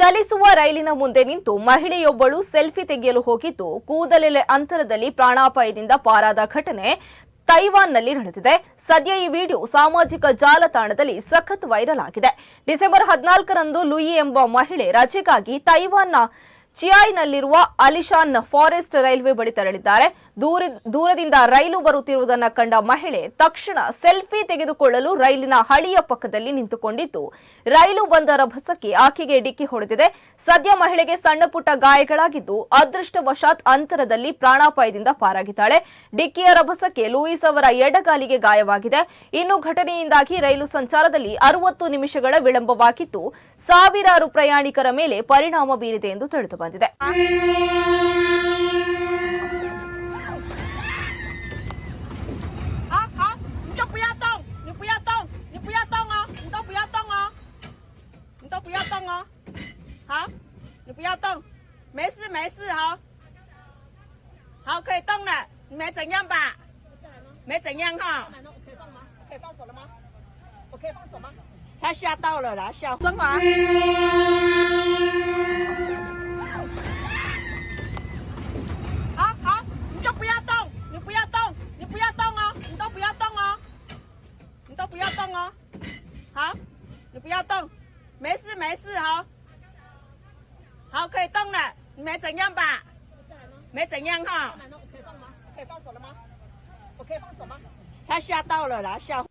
ಚಲಿಸುವ ರೈಲಿನ ಮುಂದೆ ನಿಂತು ಮಹಿಳೆಯೊಬ್ಬಳು ಸೆಲ್ಫಿ ತೆಗೆಯಲು ಹೋಗಿದ್ದು ಕೂದಲೆಲೆ ಅಂತರದಲ್ಲಿ ಪ್ರಾಣಾಪಾಯದಿಂದ ಪಾರಾದ ಘಟನೆ ತೈವಾನ್ನಲ್ಲಿ ನಡೆದಿದೆ. ಸದ್ಯ ಈ ವಿಡಿಯೋ ಸಾಮಾಜಿಕ ಜಾಲತಾಣದಲ್ಲಿ ಸಖತ್ ವೈರಲ್ ಆಗಿದೆ. ಡಿಸೆಂಬರ್ ಹದಿನಾಲ್ಕರಂದು ಲುಯಿ ಎಂಬ ಮಹಿಳೆ ರಜೆಗಾಗಿ ತೈವಾನ್ನ ಚಿಯಾಯ್ನಲ್ಲಿರುವ ಅಲಿಶಾನ್ ಫಾರೆಸ್ಟ್ ರೈಲ್ವೆ ಬಳಿ ತೆರಳಿದ್ದಾರೆ. ದೂರ, ದೂರದಿಂದ ರೈಲು ಬರುತ್ತಿರುವುದನ್ನು ಕಂಡ ಮಹಿಳೆ ತಕ್ಷಣ ಸೆಲ್ಫಿ ತೆಗೆದುಕೊಳ್ಳಲು ರೈಲಿನ ಹಳಿಯ ಪಕ್ಕದಲ್ಲಿ ನಿಂತುಕೊಂಡಿದ್ದು ರೈಲು ಬಂದ ರಭಸಕ್ಕೆ ಆಕೆಗೆ ಡಿಕ್ಕಿ ಹೊಡೆದಿದೆ. ಸದ್ಯ ಮಹಿಳೆಗೆ ಸಣ್ಣ ಪುಟ್ಟ ಗಾಯಗಳಾಗಿದ್ದು ಅದೃಷ್ಟವಶಾತ್ ಅಂತರದಲ್ಲಿ ಪ್ರಾಣಾಪಾಯದಿಂದ ಪಾರಾಗಿದ್ದಾಳೆ. ಡಿಕ್ಕಿಯ ರಭಸಕ್ಕೆ ಲೂಯಿಸ್ ಅವರ ಎಡಗಾಲಿಗೆ ಗಾಯವಾಗಿದೆ. ಇನ್ನು ಘಟನೆಯಿಂದಾಗಿ ರೈಲು ಸಂಚಾರದಲ್ಲಿ ಅರವತ್ತು ನಿಮಿಷಗಳ ವಿಳಂಬವಾಗಿದ್ದು ಸಾವಿರಾರು ಪ್ರಯಾಣಿಕರ ಮೇಲೆ ಪರಿಣಾಮ ಬೀರಿದೆ ಎಂದು ತಿಳಿದು ಬಂದಿದೆ 好好，你就不要动，你不要动，你不要动哦，你都不要动哦，你都不要动哦。好，你不要动，没事没事哈、好，可以动了，你没怎样吧？没怎样哈、可以放吗？可以放手了吗？我可以放手吗？他吓到了啦，吓。升华。 都不要动哦。好，你不要动，没事没事好、好，可以动了，你没怎样吧？没怎样哈、可以放手了吗？我可以放手吗？他吓到了啦，吓。